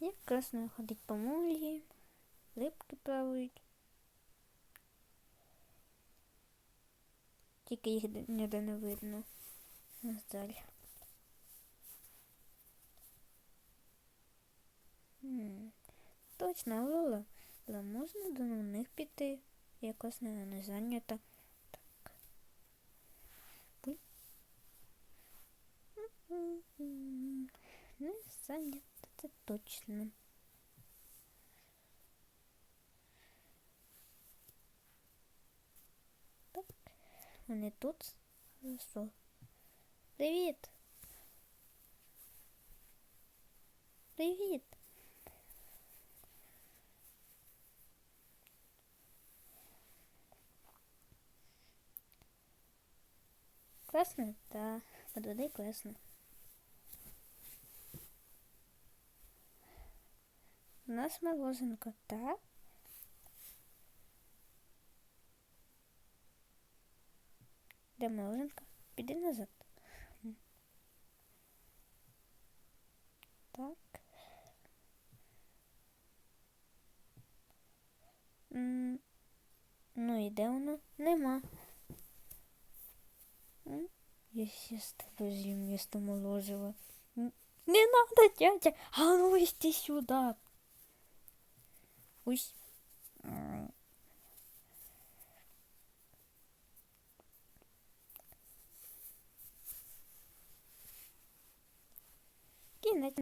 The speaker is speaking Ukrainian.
Як красно ходить по морі, рибки плавають. Тільки їх ніде не видно. На жаль. Точно, Лола. Але можна до них піти. Якось не, зайнята. занят, это точно. Так, вони тут. Хорошо. Привет. Привет. Классно, Да, под водой класно. У нас морозинка, так? Де морозинка? Піди назад. Так. Ну і де вона? Нема. М? Я з тобою з'їм морозива. Не надо, дядя! А ну йди сюди. Ось. Кінець.